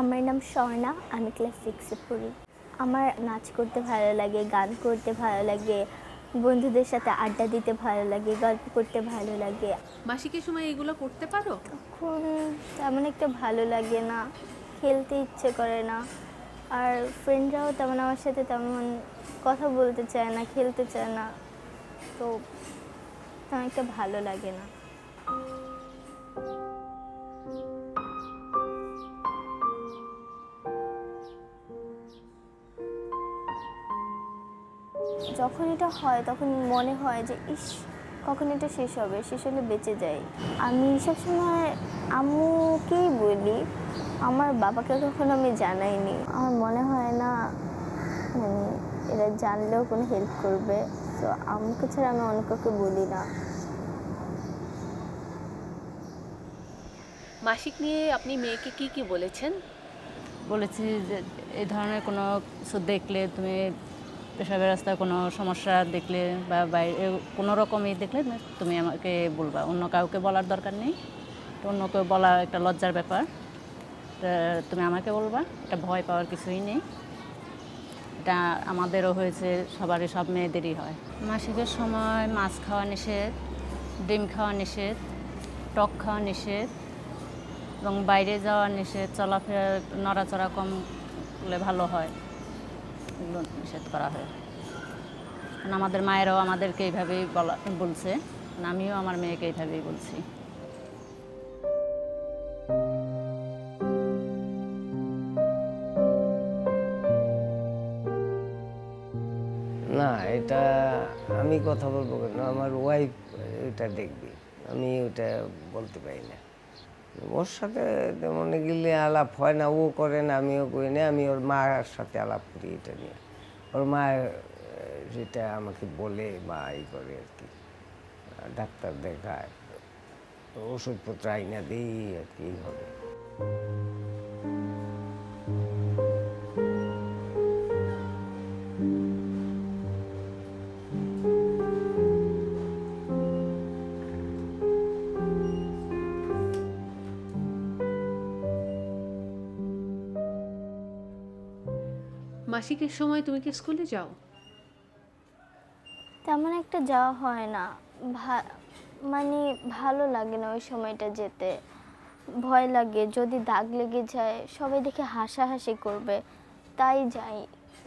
আমার নাম স্বর্ণা আমি ক্লাস সিক্সে পড়ি। আমার নাচ করতে ভালো লাগে গান করতে ভালো লাগে বন্ধুদের সাথে আড্ডা দিতে ভালো লাগে গল্প করতে ভালো লাগে। মাসিকের সময় এগুলো করতে পারো? তখন তেমন একটা ভালো লাগে না খেলতে ইচ্ছে করে না। আর ফ্রেন্ডরাও তেমন আমার সাথে তেমন কথা বলতে চায় না খেলতে চায় না। তো তেমন একটা ভালো লাগে না। যখন এটা হয় তখন মনে হয় যে ইস কখন এটা শেষ হবে? শেষ হলে বেঁচে যাই। আমি সবসময় আম্মুকেই বলি আমার বাবাকে কখনো আমি জানাইনি। আমার মনে হয় না মানে এরা জানলেও কোনো হেল্প করবে। তো আম্মুকে ছাড়া আমি অন্য কাউকে বলি না। মাসিক নিয়ে আপনি মেয়েকে কি কি বলেছেন? বলেছি যে এই ধরনের কোনো কিছু দেখলে তুমি পেশাবের রাস্তায় কোনো সমস্যা দেখলে বা বাইরে কোনো রকমই দেখলে তুমি আমাকে বলবা। অন্য কাউকে বলার দরকার নেই। অন্য কেউ বলা একটা লজ্জার ব্যাপার। তুমি আমাকে বলবা, এটা ভয় পাওয়ার কিছুই নেই। এটা আমাদেরও হয়েছে, সবারই, সব মেয়েদেরই হয়। মাসিকের সময় মাছ খাওয়া নিষেধ, ডিম খাওয়া নিষেধ, টক খাওয়া নিষেধ এবং বাইরে যাওয়া নিষেধ, চলাফেরা, নড়াচড়া কম করলে ভালো হয়। নিষেধ করা হয়। আমাদের মায়েরাও আমাদেরকে এইভাবেই বলা, বলছে। আমিও আমার মেয়েকে এইভাবেই বলছি। না, এটা আমি কথা বলব কেন? আমার ওয়াইফ এটা দেখবে। আমি ওটা বলতে পারি না। ওর সাথে তেমন গেলে আলাপ হয় না, ও করে না, আমিও করি না, আমি ওর মার সাথে আলাপ করি এটা নিয়ে। ওর মা যেটা আমাকে বলে বা ই করে আর কি, ডাক্তার দেখায় ওষুধপত্র আইনা দিই আর কি এইভাবে মাসিকের সময় তুমি কি স্কুলে যাও? তেমন একটা যাওয়া হয় না। মানে ভালো লাগে না ওই সময়টা যেতে। ভয় লাগে যদি দাগ লেগে যায় সবাই দেখে হাসাহাসি করবে তাই যাই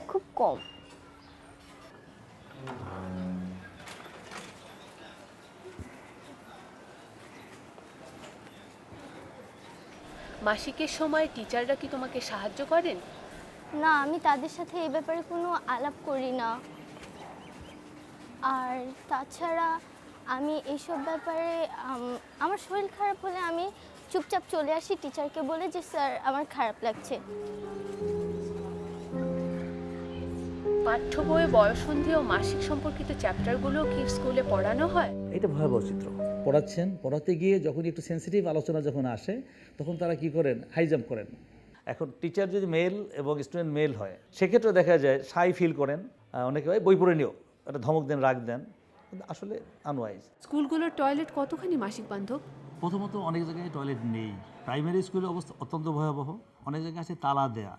খুব কম। মাসিকের সময় টিচাররা কি তোমাকে সাহায্য করেন? না আমি তাদের সাথে এই ব্যাপারে কোনো আলাপ করি না। আর তাছাড়া আমি এইসব ব্যাপারে আমার শরীর খারাপ হলে আমি চুপচাপ চলে আসি টিচারকে বলে যে স্যার আমার খারাপ লাগছে। পাঠ্য বইয়ে বয়সন্ধি ও মাসিক সম্পর্কিত চ্যাপ্টারগুলো কি স্কুলে পড়ানো হয়? এটা ভয়াবহ চিত্র। পড়াচ্ছেন পড়াতে গিয়ে যখন একটু সেন্সিটিভ আলোচনা যখন আসে তখন তারা কি করেন? হাই জাম্প করেন। এখন টিচার যদি মেল এবং স্টুডেন্ট মেল হয় সেক্ষেত্রে দেখা যায় সাই ফিল করেন। অনেকে হয় বই পড়ে নিও একটা ধমক দেন রাগ দেন। কিন্তু আসলে আনওয়াইজ স্কুলগুলোর টয়লেট কতখানি মাসিক বান্ধব? প্রথমত অনেক জায়গায় টয়লেট নেই। প্রাইমারি স্কুলের অবস্থা অত্যন্ত ভয়াবহ। অনেক জায়গায় আছে তালা দেয়া।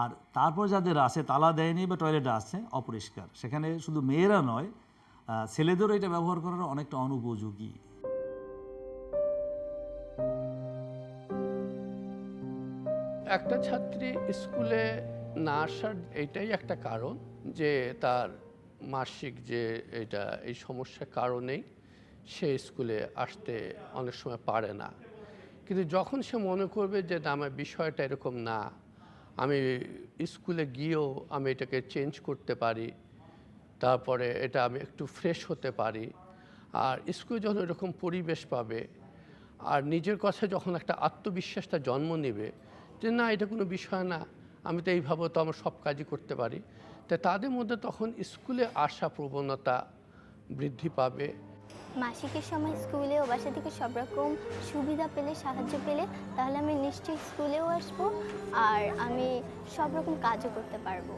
আর তারপর যাদের আছে তালা দেয়নি বা টয়লেট আছে অপরিষ্কার। সেখানে শুধু মেয়েরা নয় ছেলেদেরও এটা ব্যবহার করার অনেকটা অনুপযোগী। একটা ছাত্রী স্কুলে না আসার এইটাই একটা কারণ যে তার মাসিক যে এটা, এই সমস্যার কারণেই সে স্কুলে আসতে অনেক সময় পারে না। কিন্তু যখন সে মনে করবে যে, না, আমার বিষয়টা এরকম না, আমি স্কুলে গিয়েও আমি এটাকে চেঞ্জ করতে পারি, তারপরে এটা আমি একটু ফ্রেশ হতে পারি। আর স্কুলে যখন এরকম পরিবেশ পাবে, আর নিজের কাছে যখন একটা আত্মবিশ্বাসটা জন্ম নেবে যে না, এটা কোনো বিষয় না, আমি তো এইভাবে তো আমার সব কাজই করতে পারি। তো তাদের মধ্যে তখন স্কুলে আসা প্রবণতা বৃদ্ধি পাবে। মাসিকের সময় স্কুলে ও বাসা থেকে সব রকম সুবিধা পেলে, সাহায্য পেলে, তাহলে আমি নিশ্চয়ই স্কুলেও আসব আর আমি সব রকম কাজও করতে পারব।